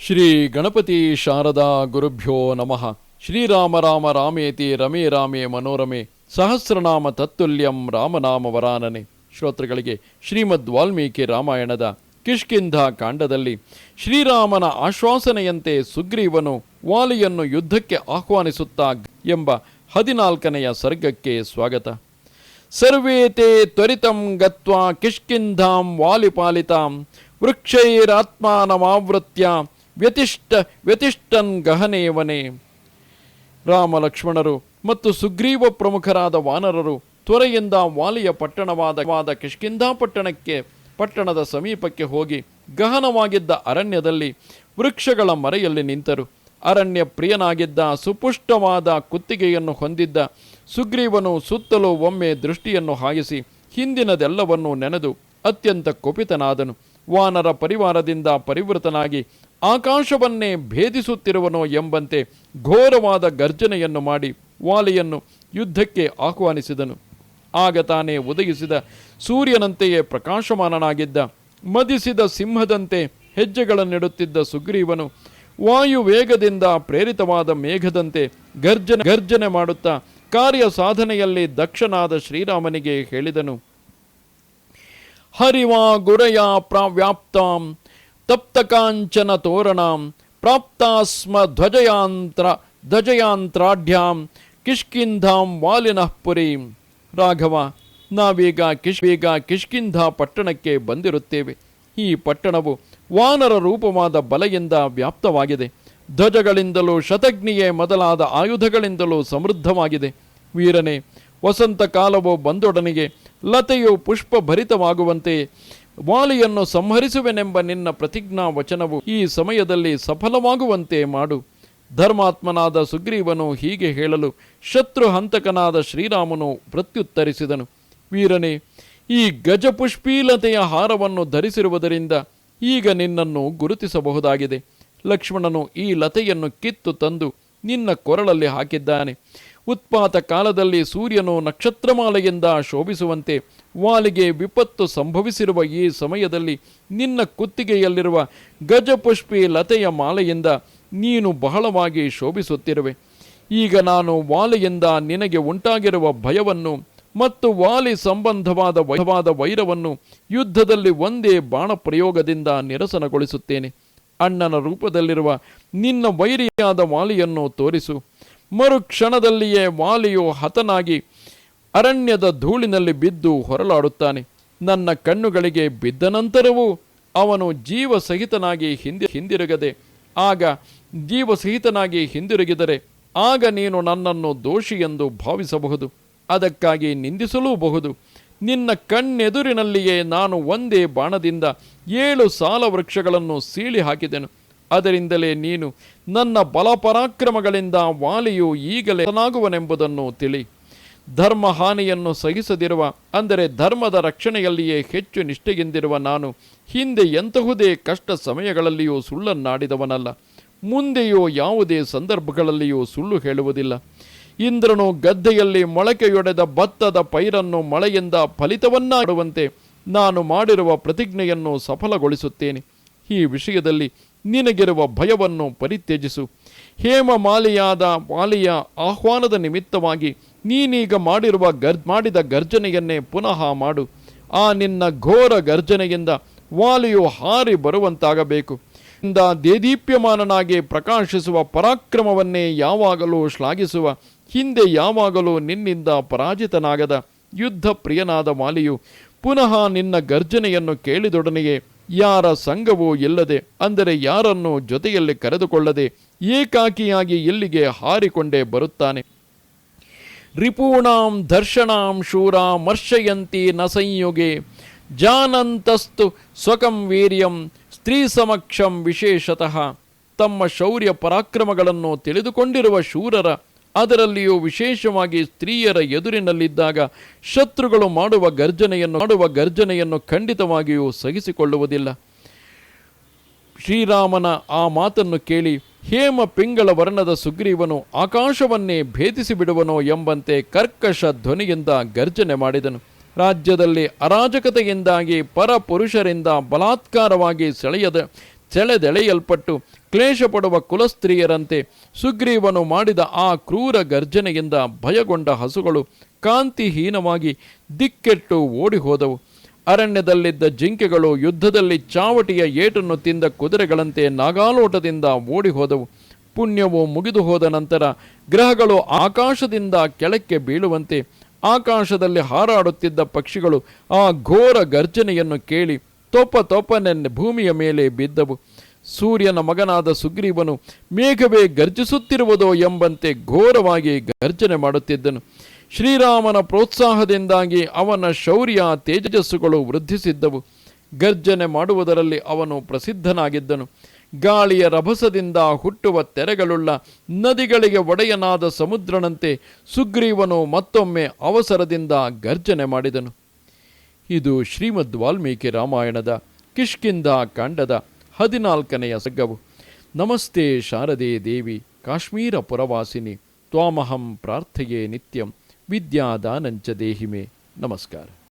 ಶ್ರೀ ಗಣಪತಿ ಶಾರದಾ ಗುರುಭ್ಯೋ ನಮಃ. ಶ್ರೀರಾಮ ರಾಮ ರಾಮೇತಿ ರಮೇ ರಾಮೇ ಮನೋರಮೆ ಸಹಸ್ರನಾಮ ತತ್ತುಲ್ಯಂ ರಾಮನಾಮ ವರಾನನೆ. ಶ್ರೋತೃಗಳಿಗೆ ಶ್ರೀಮದ್ ವಾಲ್ಮೀಕಿ ರಾಮಾಯಣದ ಕಿಷ್ಕಿಂಧ ಕಾಂಡದಲ್ಲಿ ಶ್ರೀರಾಮನ ಆಶ್ವಾಸನೆಯಂತೆ ಸುಗ್ರೀವನು ವಾಲಿಯನ್ನು ಯುದ್ಧಕ್ಕೆ ಆಹ್ವಾನಿಸುತ್ತಾ ಎಂಬ ಹದಿನಾಲ್ಕನೆಯ ಸರ್ಗಕ್ಕೆ ಸ್ವಾಗತ. ಸರ್ವೇತೆ ತ್ವರಿತಂ ಗತ್ವಾ ಕಿಷ್ಕಿಂಧಾಂ ವಾಲಿಪಾಲಿತಾಂ ವೃಕ್ಷೈರಾತ್ಮಾನಮಾವೃತ್ಯ ವ್ಯತಿಷ್ಠ, ವ್ಯತಿಷ್ಠನ್ ಗಹನೇವನೇ ರಾಮ ಲಕ್ಷ್ಮಣರು ಮತ್ತು ಸುಗ್ರೀವ ಪ್ರಮುಖರಾದ ವಾನರರು ತ್ವರೆಯಿಂದ ವಾಲಿಯ ಪಟ್ಟಣವಾದ, ವಾದ ಕಿಷ್ಕಿಂಧಾ ಪಟ್ಟಣಕ್ಕೆ ಪಟ್ಟಣದ ಸಮೀಪಕ್ಕೆ ಹೋಗಿ ಗಹನವಾಗಿದ್ದ ಅರಣ್ಯದಲ್ಲಿ ವೃಕ್ಷಗಳ ಮರೆಯಲ್ಲಿ ನಿಂತರು. ಅರಣ್ಯ ಪ್ರಿಯನಾಗಿದ್ದ, ಸುಪುಷ್ಟವಾದ ಕುತ್ತಿಗೆಯನ್ನು ಹೊಂದಿದ್ದ ಸುಗ್ರೀವನು ಸುತ್ತಲೂ ಒಮ್ಮೆ ದೃಷ್ಟಿಯನ್ನು ಹಾಯಿಸಿ ಹಿಂದಿನದೆಲ್ಲವನ್ನೂ ನೆನೆದು ಅತ್ಯಂತ ಕುಪಿತನಾದನು. ವಾನರ ಪರಿವಾರದಿಂದ ಪರಿವೃತನಾಗಿ ಆಕಾಶವನ್ನೇ ಭೇದಿಸುತ್ತಿರುವನೋ ಎಂಬಂತೆ ಘೋರವಾದ ಗರ್ಜನೆಯನ್ನು ಮಾಡಿ ವಾಲೆಯನ್ನು ಯುದ್ಧಕ್ಕೆ ಆಹ್ವಾನಿಸಿದನು. ಆಗ ತಾನೇ ಉದಯಿಸಿದ ಸೂರ್ಯನಂತೆಯೇ ಪ್ರಕಾಶಮಾನನಾಗಿದ್ದ, ಮದಿಸಿದ ಸಿಂಹದಂತೆ ಹೆಜ್ಜೆಗಳನ್ನಿಡುತ್ತಿದ್ದ ಸುಗ್ರೀವನು ವಾಯು ವೇಗದಿಂದ ಪ್ರೇರಿತವಾದ ಮೇಘದಂತೆ ಗರ್ಜನೆ ಗರ್ಜನೆ ಮಾಡುತ್ತಾ ಕಾರ್ಯ ಸಾಧನೆಯಲ್ಲಿ ದಕ್ಷನಾದ ಶ್ರೀರಾಮನಿಗೆ ಹೇಳಿದನು, ಹರಿವಾ ಗುರಯ ಪ್ರಾವ್ಯಾಪ್ತಾಂ ತಪ್ತಕಾಂಚನ ತೋರಣಾಂ ಪ್ರಾಪ್ತಾಸ್ಮ ಧ್ವಜಯಾಂತ್ರ ಧ್ವಜಯಾಂತ್ರಾಢ್ಯಾಂ ಕಿಷ್ಕಿಂಧಾಂ ವಾಲಿನಃ ಪುರಿ. ರಾಘವ, ನಾವೀಗ ಕಿಶ್ ಈಗ ಕಿಷ್ಕಿಂಧ ಪಟ್ಟಣಕ್ಕೆ ಬಂದಿರುತ್ತೇವೆ. ಈ ಪಟ್ಟಣವು ವಾನರ ರೂಪವಾದ ಬಲೆಯಿಂದ ವ್ಯಾಪ್ತವಾಗಿದೆ. ಧ್ವಜಗಳಿಂದಲೂ ಶತಗ್ನಿಯೇ ಮೊದಲಾದ ಆಯುಧಗಳಿಂದಲೂ ಸಮೃದ್ಧವಾಗಿದೆ. ವೀರನೇ, ವಸಂತ ಕಾಲವು ಬಂದೊಡನೆಗೆ ಲತೆಯು ಪುಷ್ಪ ಭರಿತವಾಗುವಂತೆ ವಾಲಿಯನ್ನು ಸಂಹರಿಸುವೆನೆಂಬ ನಿನ್ನ ಪ್ರತಿಜ್ಞಾ ವಚನವು ಈ ಸಮಯದಲ್ಲಿ ಸಫಲವಾಗುವಂತೆ ಮಾಡು. ಧರ್ಮಾತ್ಮನಾದ ಸುಗ್ರೀವನು ಹೀಗೆ ಹೇಳಲು ಶತ್ರು ಹಂತಕನಾದ ಶ್ರೀರಾಮನು ಪ್ರತ್ಯುತ್ತರಿಸಿದನು. ವೀರನೇ, ಈ ಗಜಪುಷ್ಪೀಲತೆಯ ಹಾರವನ್ನು ಧರಿಸಿರುವುದರಿಂದ ಈಗ ನಿನ್ನನ್ನು ಗುರುತಿಸಬಹುದಾಗಿದೆ. ಲಕ್ಷ್ಮಣನು ಈ ಲತೆಯನ್ನು ಕಿತ್ತು ತಂದು ನಿನ್ನ ಕೊರಳಲ್ಲಿ ಹಾಕಿದ್ದಾನೆ. ಉತ್ಪಾತ ಕಾಲದಲ್ಲಿ ಸೂರ್ಯನು ನಕ್ಷತ್ರಮಾಲೆಯಿಂದ ಶೋಭಿಸುವಂತೆ ವಾಲಿಗೆ ವಿಪತ್ತು ಸಂಭವಿಸಿರುವ ಈ ಸಮಯದಲ್ಲಿ ನಿನ್ನ ಕುತ್ತಿಗೆಯಲ್ಲಿರುವ ಗಜಪುಷ್ಪಿ ಲತೆಯ ಮಾಲೆಯಿಂದ ನೀನು ಬಹಳವಾಗಿ ಶೋಭಿಸುತ್ತಿರುವೆ. ಈಗ ನಾನು ವಾಲೆಯಿಂದ ನಿನಗೆ ಉಂಟಾಗಿರುವ ಭಯವನ್ನು ಮತ್ತು ವಾಲಿ ಸಂಬಂಧವಾದ ವೈವಾದ ವೈರವನ್ನು ಯುದ್ಧದಲ್ಲಿ ಒಂದೇ ಬಾಣಪ್ರಯೋಗದಿಂದ ನಿರಸನಗೊಳಿಸುತ್ತೇನೆ. ಅಣ್ಣನ ರೂಪದಲ್ಲಿರುವ ನಿನ್ನ ವೈರಿಯಾದ ವಾಲಿಯನ್ನು ತೋರಿಸು. ಮರುಕ್ಷಣದಲ್ಲಿಯೇ ವಾಲಿಯು ಹತನಾಗಿ ಅರಣ್ಯದ ಧೂಳಿನಲ್ಲಿ ಬಿದ್ದು ಹೊರಲಾಡುತ್ತಾನೆ. ನನ್ನ ಕಣ್ಣುಗಳಿಗೆ ಬಿದ್ದ ನಂತರವೂ ಅವನು ಜೀವಸಹಿತನಾಗಿ ಹಿಂದಿ, ಹಿಂದಿರುಗದೆ, ಆಗ ಜೀವಸಹಿತನಾಗಿ ಹಿಂದಿರುಗಿದರೆ ಆಗ ನೀನು ನನ್ನನ್ನು ದೋಷಿ ಎಂದು ಭಾವಿಸಬಹುದು. ಅದಕ್ಕಾಗಿ ನಿಂದಿಸಲೂಬಹುದು. ನಿನ್ನ ಕಣ್ಣೆದುರಿನಲ್ಲಿಯೇ ನಾನು ಒಂದೇ ಬಾಣದಿಂದ ಏಳು ಸಾಲ ವೃಕ್ಷಗಳನ್ನು ಸೀಳಿ ಹಾಕಿದೆನು ಅದರಿಂದಲೇ ನೀನು ನನ್ನ ಬಲಪರಾಕ್ರಮಗಳಿಂದ ವಾಲಿಯು ಈಗಲೇ ಹತನಾಗುವನೆಂಬುದನ್ನು ತಿಳಿ. ಧರ್ಮ ಹಾನಿಯನ್ನು ಸಹಿಸದಿರುವ, ಅಂದರೆ ಧರ್ಮದ ರಕ್ಷಣೆಯಲ್ಲಿಯೇ ಹೆಚ್ಚು ನಿಷ್ಠೆಗೆಂದಿರುವ ನಾನು ಹಿಂದೆ ಎಂತಹುದೇ ಕಷ್ಟ ಸಮಯಗಳಲ್ಲಿಯೂ ಸುಳ್ಳನ್ನಾಡಿದವನಲ್ಲ. ಮುಂದೆಯೋ ಯಾವುದೇ ಸಂದರ್ಭಗಳಲ್ಲಿಯೂ ಸುಳ್ಳು ಹೇಳುವುದಿಲ್ಲ. ಇಂದ್ರನು ಗದ್ದೆಯಲ್ಲಿ ಮೊಳಕೆಯೊಡೆದ ಭತ್ತದ ಪೈರನ್ನು ಮಳೆಯಿಂದ ಫಲಿತವನ್ನಾಡುವಂತೆ ನಾನು ಮಾಡಿರುವ ಪ್ರತಿಜ್ಞೆಯನ್ನು ಸಫಲಗೊಳಿಸುತ್ತೇನೆ. ಈ ವಿಷಯದಲ್ಲಿ ನಿನಗಿರುವ ಭಯವನ್ನು ಪರಿತ್ಯಜಿಸು. ಹೇಮ ಮಾಲೆಯಾದ ಮಾಲೆಯ ಆಹ್ವಾನದ ನಿಮಿತ್ತವಾಗಿ ನೀನೀಗ ಮಾಡಿರುವ ಗರ್, ಮಾಡಿದ ಗರ್ಜನೆಯನ್ನೇ ಪುನಃ ಮಾಡು. ಆ ನಿನ್ನ ಘೋರ ಗರ್ಜನೆಯಿಂದ ವಾಲಿಯು ಹಾರಿ ಬರುವಂತಾಗಬೇಕು. ಇಂದ ದೇದೀಪ್ಯಮಾನನಾಗಿ ಪ್ರಕಾಶಿಸುವ ಪರಾಕ್ರಮವನ್ನೇ ಯಾವಾಗಲೂ ಶ್ಲಾಘಿಸುವ. ಹಿಂದೆ ಯಾವಾಗಲೂ ನಿನ್ನಿಂದ ಪರಾಜಿತನಾಗದ ಯುದ್ಧ ಪ್ರಿಯನಾದ ವಾಲಿಯು ಪುನಃ ನಿನ್ನ ಗರ್ಜನೆಯನ್ನು ಕೇಳಿದೊಡನೆಯೇ ಯಾರ ಸಂಘವೂ ಇಲ್ಲದೆ, ಅಂದರೆ ಯಾರನ್ನು ಜೊತೆಯಲ್ಲಿ ಕರೆದುಕೊಳ್ಳದೆ, ಏಕಾಕಿಯಾಗಿ ಇಲ್ಲಿಗೆ ಹಾರಿಕೊಂಡೇ ಬರುತ್ತಾನೆ? ರಿಪೂಣಾಂ ದರ್ಶನಾಂ ಶೂರ ಮರ್ಷಯಂತಿ ನ ಸಂಯುಗೆ, ಜಾನಂತಸ್ತು ಸ್ವಕಂ ವೀರ್ಯಂ ಸ್ತ್ರೀ ಸಮಕ್ಷಂ ವಿಶೇಷತಃ. ತಮ್ಮ ಶೌರ್ಯ ಪರಾಕ್ರಮಗಳನ್ನು ತಿಳಿದುಕೊಂಡಿರುವ ಶೂರರ ಅದರಲ್ಲಿಯೂ ವಿಶೇಷವಾಗಿ ಸ್ತ್ರೀಯರ ಎದುರಿನಲ್ಲಿದ್ದಾಗ ಶತ್ರುಗಳು ಮಾಡುವ ಗರ್ಜನೆಯನ್ನು ಮಾಡುವ ಗರ್ಜನೆಯನ್ನು ಖಂಡಿತವಾಗಿಯೂ ಸಹಿಸಿಕೊಳ್ಳುವುದಿಲ್ಲ. ಶ್ರೀರಾಮನ ಆ ಮಾತನ್ನು ಕೇಳಿ ಹೇಮ ಪಿಂಗಳ ವರ್ಣದ ಸುಗ್ರೀವನು ಆಕಾಶವನ್ನೇ ಭೇದಿಸಿ ಬಿಡುವನೋ ಎಂಬಂತೆ ಕರ್ಕಶ ಧ್ವನಿಯಿಂದ ಗರ್ಜನೆ ಮಾಡಿದನು. ರಾಜ್ಯದಲ್ಲಿ ಅರಾಜಕತೆಯಿಂದಾಗಿ ಪರಪುರುಷರಿಂದ ಬಲಾತ್ಕಾರವಾಗಿ ಸೆಳೆಯದ ಸೆಳೆದೆಳೆಯಲ್ಪಟ್ಟು ಕ್ಲೇಶಪಡುವ ಕುಲಸ್ತ್ರೀಯರಂತೆ ಸುಗ್ರೀವನು ಮಾಡಿದ ಆ ಕ್ರೂರ ಗರ್ಜನೆಯಿಂದ ಭಯಗೊಂಡ ಹಸುಗಳು ಕಾಂತಿಹೀನವಾಗಿ ದಿಕ್ಕೆಟ್ಟು ಓಡಿ ಹೋದವು ಅರಣ್ಯದಲ್ಲಿದ್ದ ಜಿಂಕೆಗಳು ಯುದ್ಧದಲ್ಲಿ ಚಾವಟಿಯ ಏಟನ್ನು ತಿಂದ ಕುದುರೆಗಳಂತೆ ನಾಗಾಲೋಟದಿಂದ ಓಡಿ ಹೋದವು ಪುಣ್ಯವು ಮುಗಿದು ಹೋದ ನಂತರ ಗ್ರಹಗಳು ಆಕಾಶದಿಂದ ಕೆಳಕ್ಕೆ ಬೀಳುವಂತೆ ಆಕಾಶದಲ್ಲಿ ಹಾರಾಡುತ್ತಿದ್ದ ಪಕ್ಷಿಗಳು ಆ ಘೋರ ಗರ್ಜನೆಯನ್ನು ಕೇಳಿ ತೊಪ್ಪ ತೊಪ್ಪನೆ ಭೂಮಿಯ ಮೇಲೆ ಬಿದ್ದವು. ಸೂರ್ಯನ ಮಗನಾದ ಸುಗ್ರೀವನು, ಮೇಘವೇ ಗರ್ಜಿಸುತ್ತಿರುವುದೋ ಎಂಬಂತೆ ಘೋರವಾಗಿ ಗರ್ಜನೆ ಮಾಡುತ್ತಿದ್ದನು. ಶ್ರೀರಾಮನ ಪ್ರೋತ್ಸಾಹದಿಂದಾಗಿ ಅವನ ಶೌರ್ಯ ತೇಜಸ್ಸುಗಳು ವೃದ್ಧಿಸಿದ್ದವು. ಗರ್ಜನೆ ಮಾಡುವುದರಲ್ಲಿ ಅವನು ಪ್ರಸಿದ್ಧನಾಗಿದ್ದನು. ಗಾಳಿಯ ರಭಸದಿಂದ ಹುಟ್ಟುವ ತೆರೆಗಳುಳ್ಳ ನದಿಗಳಿಗೆ ಒಡೆಯನಾದ ಸಮುದ್ರನಂತೆ ಸುಗ್ರೀವನು ಮತ್ತೊಮ್ಮೆ ಅವಸರದಿಂದ ಗರ್ಜನೆ ಮಾಡಿದನು. ಇದು ಶ್ರೀಮದ್ ವಾಲ್ಮೀಕಿ ರಾಮಾಯಣದ ಕಿಷ್ಕಿಂದ ಕಾಂಡದ ಹದಿನಾಲ್ಕನೆಯ ಸಗ್ಗವು ನಮಸ್ತೆ ಶಾರದೆ ದೇವಿ, ಕಾಶ್ಮೀರ ಪುರವಾಸಿನಿ, ತ್ವಾಮಹಂ ಪ್ರಾರ್ಥೆಯೇ ನಿತ್ಯಂ, ವಿದ್ಯಾದಾನಂಚ ದೇಹಿಮೆ. ನಮಸ್ಕಾರ.